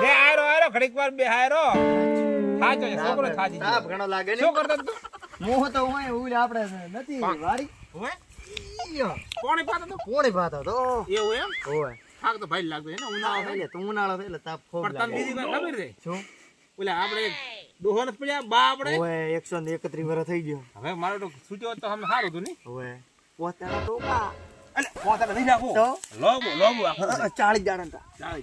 બે આયરો આયરો ઘડીક વાર બે આયરો. છે, છોકરો ગયો. તાપ ઘણો લાગે ને. શું કરતો તું મોહ તો હોય ઉલે આપણે નથી વારી હોય ઈયો. કોણે પાતો તો કોણે પાતો તો એવું એમ? હોય થાક તો ભાઈ લાગતો ને ઉનાળો થાય. તું ઉનાળો થાય એટલે તાપ ખૂબ પણ તને બીજી વાત ખબર રે શું? ઓલા આપણે નથી પડ્યા બા આપણે ઓય 131 વર્ષ થઈ ગયો. હવે મારો તો છૂટ્યો તો હમ સારું હતું ને. ઓય પોતાના ટોકા એટલે પોતાને નહીં નાખો લોબો લોબો આખું. 40 જાણા તા. ચાલે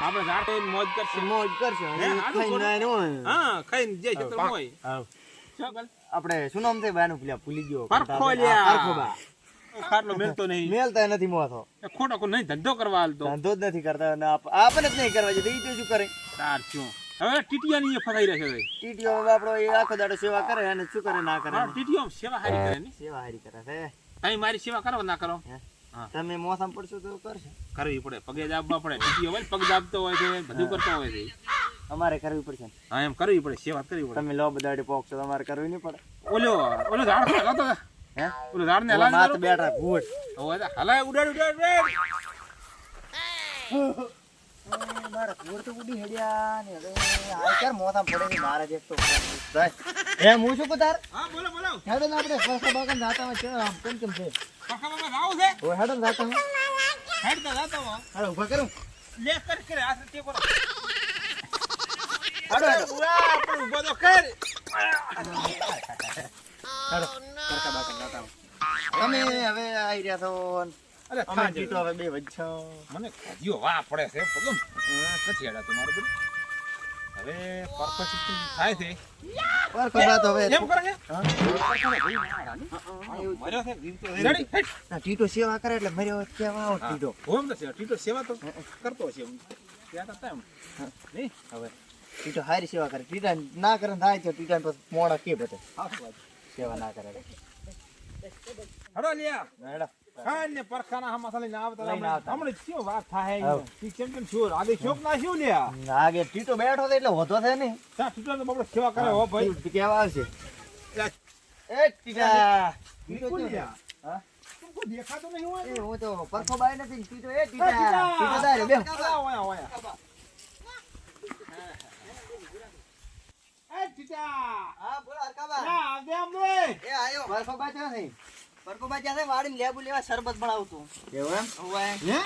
આપણે જાતે મોજ કરશે. મોજ કરશે ખાઈને બોલો. આઈને હોય હા ખાઈને જે છે હોય. શું આપણે શું નામ છે? બાનું પેલા ભૂલી ગયો. પરખો લ્યા. પરખો બા. ખાટલો મેલતો નહીં. મેલતા નથી મોથો ખોટો કોઈ નહીં ધંધો કરવા હાલતો. ધંધો જ નથી કરતા અને આપ- જ નહીં કરવા જોઈએ તો ઈ તો શું કરે? તાર શું? હવે ટીટીયાની એ ફસાઈ રહેશે હવે. ટીટીઓ આપણો એ આખો દાડો સેવા કરે અને શું કરે ના કરે? ટીટીઓ સેવા હારી કરે ને. સેવા હારી કરે છે. તમે મારી સેવા કરો ના કરો? હે? તમે મોસમ પડશો તો કરશે. કરવી પડે. પગે દાબવા પડે. ટીટીઓ હોય ને પગ દાબતો હોય છે બધું કરતો હોય છે. અમારે કરવી પડશે હા એમ કરવી પડે સેવા કરવી પડે. તમે લો બદાડી પોકશો તમારે કરવી નહીં પડે. ઓલો ઓલો ઝાડ પર હલાવતો હે? ઓલો ઝાડ ને ઓલા માથ બેઠા બેઠા ભૂત. હલાય ઉડાડ ઉડાડ ઉડાડ મારા ભૂત તો ઉડી હેડ્યા ને હવે આ ક્યારે મોસામાં પડે છે મારા જેક તો હે હું શું કહું હા બોલો બોલો. હેડો ને આપણે ફરસા બાગન જાતા હોય છે આમ કેમ કેમ છે? પક્કા બાબા રાવ છે? ઓ હેડો ને જાતા હોય. હેડ તો જાતો હો. હેડો ઊભા કરું. લે કર કરે આ તે કરો. હેડો હેડો. ઉરા પણ ઊભો તો કર. હેડો ફરસા બાગન જાતા હોય. તમે હવે આવી રહ્યા છો અરે થાક જીતો હવે બે વચ્ચે મને જીઓ વાહ પડે છે પગમ. નથી હેડા તમારું બધું હવે પરફેક્ટ થાય છે. પરખો બાત હવે. એમ કરે છે મર્યો છે જીવતો રેડી. ના, ટીટો સેવા કરે એટલે મર્યો કેવા આવો. ટીટો? હોમ તો ટીટો સેવા તો કરતો છે. ત્યાં તો એમ. નહીં હવે ટીટો હારી સેવા કરે. ટીટા ના કરે થાય તો ટીટા પછી મોડા કે બધે. સેવા ના કરે. હડો લ્યા. હેડો. ખાઈ ને પરખાના હમા લઈને આવતા. લઈને આવતા. હમણે શું વાત થાય. ઈ કેમ કેમ શું? આગે શોક ના શું લ્યા આગે ટીટો બેઠો છે એટલે વધો છે ને ત્યાં ટીટો તો બબડો સેવા કરે હો ભાઈ. કેવા આવશે? એ ટીટા. બિલકુલ લ્યા. હા? દેખાતો નહીં હોય? એ હું તો પરખો બાય નથી. ટીટો એ ટીટા. ટીટો. ટીટા બે. ઓયા, ઓયા. એ ટીટા. હા બોલો હરકાબા લા, આવજે આમ એ આયો. પરખો બા ક્યાં છે પરખો બા ક્યાં લેબુ લેવા શરબત બનાવતું. એવું એમ? ઓય હે?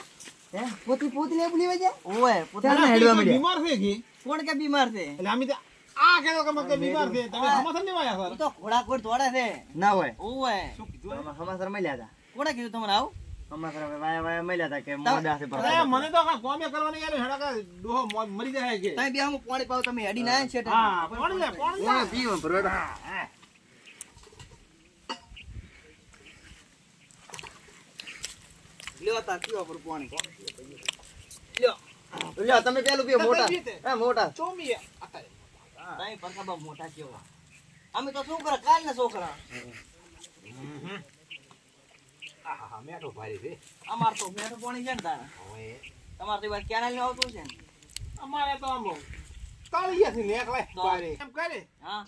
હે? પોતી પોતી લેબુ લેવા જાય? ઓય પોતી હેડવા મળ્યા બીમાર છે કે? કોણ કે બીમાર છે? એટલે અમે તો આ કહેતો કે મતલબ બીમાર છે. તમે સમાધાન લેવા આવ્યા સર તો ઘોડા કોડ દોડે છે. ના હોય. ઓય શું કીધું સમાચાર મળ્યા હતા કોણે કીધું તમને આવું? હવે વાયા વાયા મળ્યા હતા કે મોડા છે અરે મને તો આ કોમે કરવાની યાર હેડા કા ડોહો મરી જાય કે. તમે બે હું પાણી પાવ તમે હેડી ના છે હા પાણી લે પાણી પીવો બરોબર લ્યો તા પીવો પર પાણી લ્યો. લ્યો તમે પેલું પીવો મોટા. હા મોટા. ચોમી નહીં પરખાબા મોટા કેવો. અમે તો છોકરા કાલ ના છોકરા આહા મેઠો ભારી છે. અમાર તો મેઠું પાણી છે ને તારે. તમારે તો વાર કેનાલનું આવતું છે ને? અમારે તો આમ તળિયા થી નેકળે બારે એમ કરે? હા.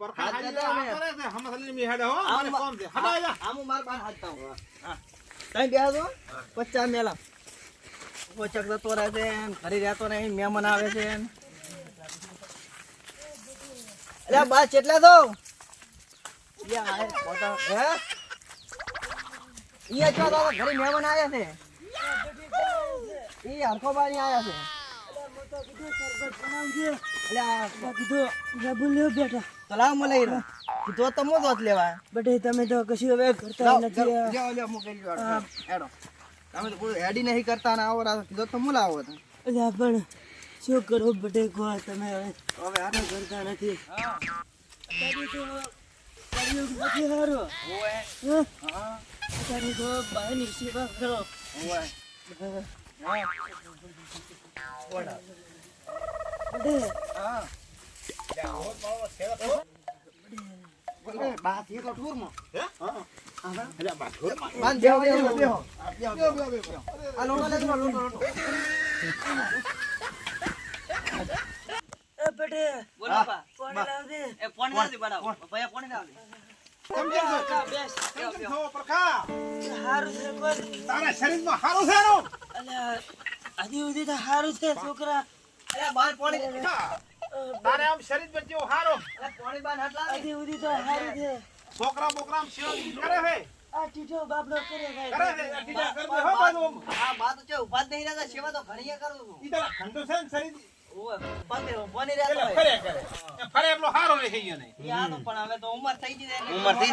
પરખા હાથ હાજી અમે. કરે છે. હમ સલી મી હો મને કોમ છે. હટાઈ આમ માર પાસે હાથતા હું હા. તમે ગયા છો પચાસ મેલા પોચક જતો રહે છે ઘરે રહેતો નહીં મહેમાન આવે છે અરે બસ કેટલા જો ઘરે મહેમાન આવ્યા છે એ હરખો પાણી આવ્યા છે રહ્યો કીધું તો મો દોત લેવા. બટે તમે તો કશું હવે કરતા નથી લ્યો, લ્યો, મૂકી લ્યો, હેડો. તમે તો કોઈ હેડી નહીં કરતા ને આવો રાતો કીધો તો હું લાવો તો. અલ્યા પણ શું કરો બટે કો તમે હવે? હવે આને કરતા નથી. હા. કળિયુગ નથી હારો. ઓવે, હા? અત્યારે તો બહારની સેવા કરો. ઓવે. હા, બટે હા. બોલો, બા થી તો ઠૂરમાં. અલ્યા બા ઘોરમાં બાંધ, બેહો, બેહો, બેહો. બેહો, બેહો, બેહો. આ લોટો લેતો, લોટો, લોટો. એ બટે બોલો, બા. પાણી લાવ દે એ પાણી નથી બનાવો. ભૈયા પાણી લાવો. કેમ કેમ છે બેસ. કેમ બેહો. પરખા હારું છે કોઈ તારા શરીરમાં હારું છે એનું અલ્યા હજી સુધી તો સારું છે છોકરા અરે બહાર પાણી તારે આમ શરીર બચ્યો હારો. પાણી બાન હાથ લાવે હજી સુધી તો હારી છે. છોકરા બોકરા આમ કરે હે. આ ટીટો બાપડો કરે કરે છે ભાઈ આ ટીટા કરે હો બાજુ આ બા તો છે ઉપાદ નહીં રહેતા સેવા તો ઘણીએ કરું છું. ઈ તો ખંડો છે ને શરીર. ફરે. કરે. એટલો હારો રહે પણ હવે તો ઉંમર થઈ ગઈ ઉંમર થઈ?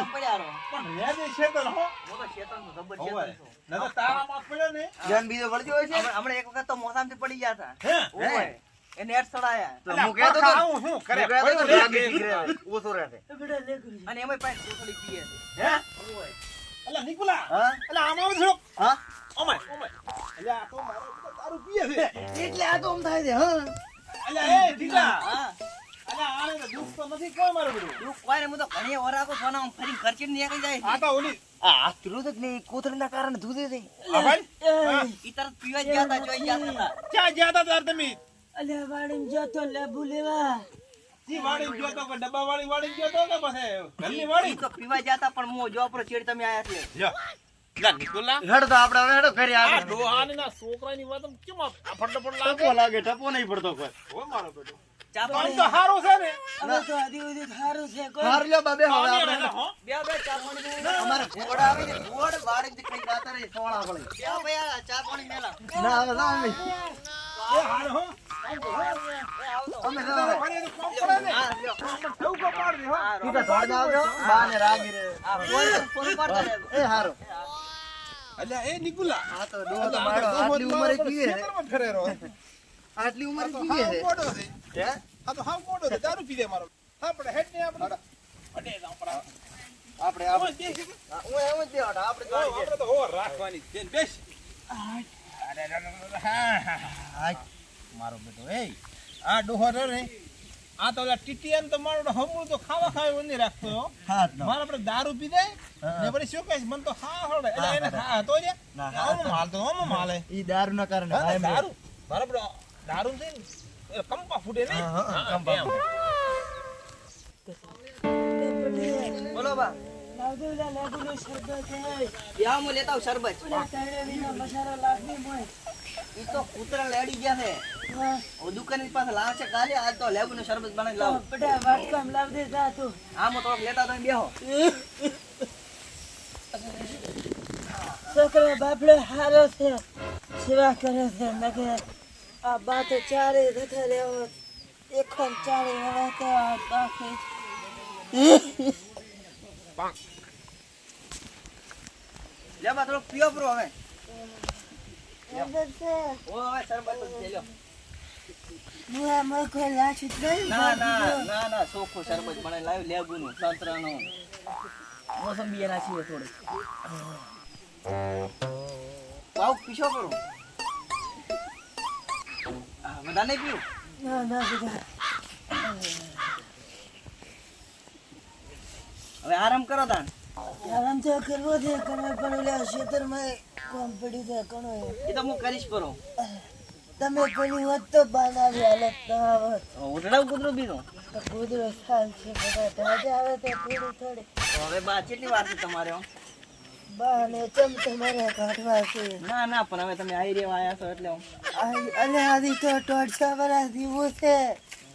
પણ રે જે તો હો. હું તો શેતાનનો જબ્બર હોવે. શેતાન છું. હમણાં- હમણાં એક વખત તો મોસામથી પડી ગયા હતા. હે? ચડાયા. એટલે પડખા આવું શું કરે? પડ્યો લાગે. બેટા લે અને એમાંય પાછી કોથળી પીએ હે? ઓવે. એટલે નિકુલા હા? એટલે આમ આવું હા? ઓમાય ઓમાય એટલે આ તો મારો તો પીએ છે. એટલે આ તો આમ થાય છે, હા. એટલે એ ઢીકલા હા. એટલે આને તો દુઃખ તો નથી કોઈ મારું બધું તું કોઈ ને હું તો ઘણી વાર નીકળી જાય આ તો ઓલી આ જ કોથળીના કારણે ધૂધે છે. આ ઈ તરત પીવા ગયા હતા જોઈ ગયા હતા. ક્યાં ગયા તાર તમે? અલ્યા વાડીને જતો લેબુ લેવા જી વાળી ગયો તો કે ડબ્બા વાળી વાળી ગયો તો કે પછી? ઘરની વાળી? તો પીવા જાતા પણ મો જો પર ચેડ તમે આયા છે તો ના છોકરાની વાત કેમ ફટફટ લાગે? લાગે ટપો નહીં પડતો કોઈ. મારો બેટો. ચા તો હારો છે ને. હવે તો હજી સુધી સારું છે કોઈ. હાર લ્યો બાબે હવે આપણે બે બે ચા અમારે ઘોડા આવે છે ઘોડ વાડી થી ખાઈ જાતા રે સોળા પડે બે ભાઈ આ મેલા. ના ના એ હારો હો. હા હો આટલી ઉંમરે છે. ઉંમરે આ તો હાવ મોટો છે. હે? આ તો હાવ મોટો છે. દારૂ પી દે મારો. આપણે હેડ ને આપણે. અડે જાવ આપણે આપણે હા, હું એમ જ દેવાડો. આપણે આપણે તો હોર રાખવાની છે બેસ. હા, હા, હા. મારો બેટો. એ આ ડોહો રે આ તો ઓલા ટીટીએન તો મારો હમળું તો ખાવા ખાવા નહીં રાખતો હો. મારે આપણે દારૂ પી દે ને પછી શું કહે મન તો હા હળે એટલે એને હા. હા તો છે આમ માલ તો આમ માલ. ઈ દારૂ ના કારણે દારૂ. મારે આપણે દારૂ છે ને કંપા ફૂટે ને કંપા બોલો બા. લેતા શરબત. ઈ તો કૂતરા લેડી ગયા છે. ઓ દુકાન પાસે લાવે છે કાલે આજ તો લેબુ નું શરબત બનાવી લાવો. બેટા વાટકામ લાવ દે જા તું. આમ થોડોક લેતા તમે બેહો. છોકરો બાપડો હારો છે સેવા કરે છે નકે આ બા તો ચારે રથે લેવો. એખન ચારે હવે તો આ બાકી લે બા થોડોક પીઓ પ્રો હવે. છે. ઓ હવે શરબત જ લઈ લો મુઆ મકો ના ના ના ના ચોખ્ખું શરબત બનાવી લાવી લેબુ નું મોસંબી એના છીએ થોડી. પાવ પીછો કરો. બધા નહીં પીવું? ના ના હવે આરામ કરો તાન આરામ તો કરવો છે તમે પણ ઓલા ખેતરમાં કોમ પડ્યું છે ઘણો એ તો હું કરીશ પરો. તમે કરી હોત તો બનાવી હાલત ના આવત ઉઠડાવ કૂતરો બીજું તો કુદરો છે બધા ઢાજા આવે તો થોડી થોડી હવે બા કેટલી વાર છે તમારે હો? બાને ચમ તમારે કાઢવા છે ના ના પણ હવે તમે આઈ રેવા આયા છો એટલે અને આદી તો દોઢસો વર્ષ દીવો છે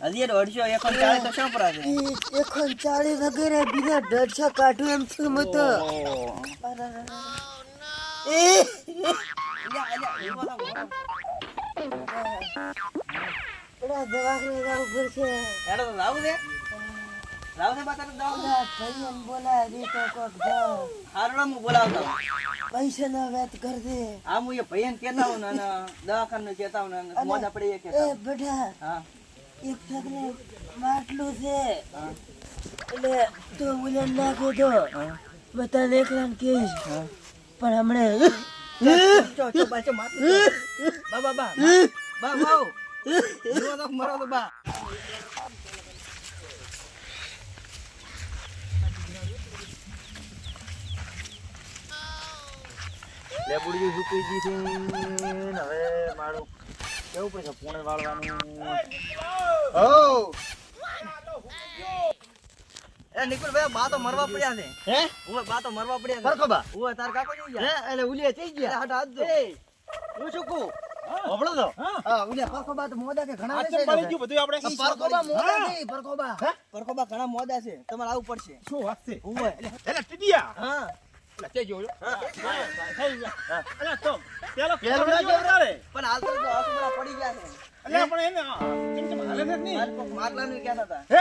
હજી દોઢસો ચાલીસ તો શું પરા છે ઈ એકો વગેરે બીજા દોઢસો કાઢું એમ છું એ પેલા દવાખાને જવું પડશે. તો તો કોક બોલાવતો પૈસા ના વાત કર દે હા એ ને દવાખાને ને એ એ બેટા એક ફકને માટલું છે. એટલે તો ઉલન નાખે તો બતા એકલાને કહીશ. પણ હમણે ચો ચો બા ચો માથું ચો. બા બા બા બા બા બાઉ. જીવો તો મરો તો બા લેબુડી સુકી ગઈ છે ને હવે મારું કેવું પડશે પૂણે વાળવાનું હો એ નિકુલ ભાઈ બા તો મરવા પડ્યા છે. હે? ઓય બા તો મરવા પડ્યા છે. બા ઓય તાર કાકો જોઈ હે? એટલે ઉલિયા થઈ ગયા? હટ હાથ દો હું શું કહું? ઓબળો તો. હા. ઉલિયા પરખોબા તો મોદા કે ઘણા ને મળી ગયું બધું આપણે પરખોબા મોદા. નહીં પરખોબા. હે? પરખોબા ઘણા મોદા છે. તમારે આવું પડશે. શું વાત છે? ઓય એટલે ટીડિયા હા. એટલે તે જોયો એટલે તો પેલો પેલો પેલો ના જો વધારે પણ હાલ તો પડી ગયા છે. એટલે એને હાલે છે નહીં? કહેતા હતા. હે?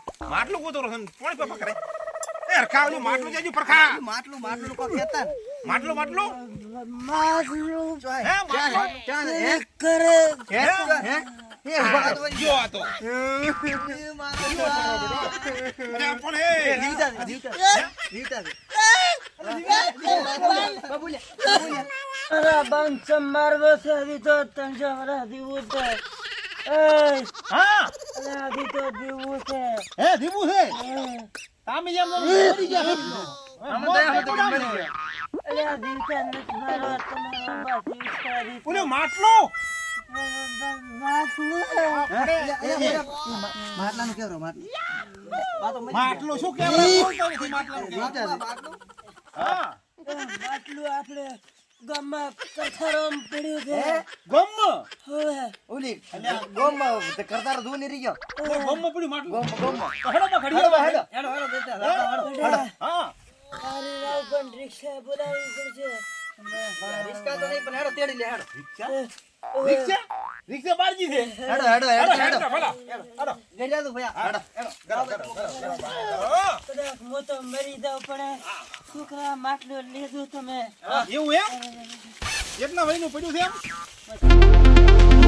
માટલું ગોતો રહે. કોણ પપ્પા કરે એ હરખા ઓલું માટલું જાજુ પરખા. માટલું માટલું કોઈ કેતન માટલું માટલું માટલું હે, માટલું? ચાલ, હે? કરે હે? હે? તો વળી. જો આ તો. એ માટલું અરે પણ હે. જીવતા જીવતા જીવતા છે. બાબુલે, બાબુલે. અરે બંધ મારવો છે હજી તો તંજો મારા દીવું એ હા. અરે હજી તો દીવું છે. હે ધીમું છે? તામે જેમ મરી ગયા આમાં તો આમાં તો મરી ગયા. અરે આ દીવતા નથી મારવા તમારા અંબા દીવતા દીવતા ઓલે માટલું? માટલાનું કેવરો માટલું. શું છે. માટલું? આપણે ગામમાં કથારોમ પડ્યું છે. હે? ગમમાં હવે. ઓલી ગોમમાં કરતારો ધૂળ નીરી ગયો. ગમમાં પડ્યું માટલું. ગોમ ગોમમાં તો હેડો માં ખડી હેડો હેડો હેડો. હેડો. હેડો હા. તારી રાવ પણ રિક્ષા બોલાવી પડશે. રિક્ષા તો નહીં પણ હેડો તેડી લે હેડો. રિક્ષા? રિક્ષા? રિક્ષા બારજી છે. હેડો હેડો હેડો હેડો ભલા. હેડો ગેડિયા તો ભયા. હેડો હેડો હું. તો મરી જાઉં પણ છોકરા માટલો લીધું તમે. એવું એમ? એકના વયનું પડ્યું છે એમ?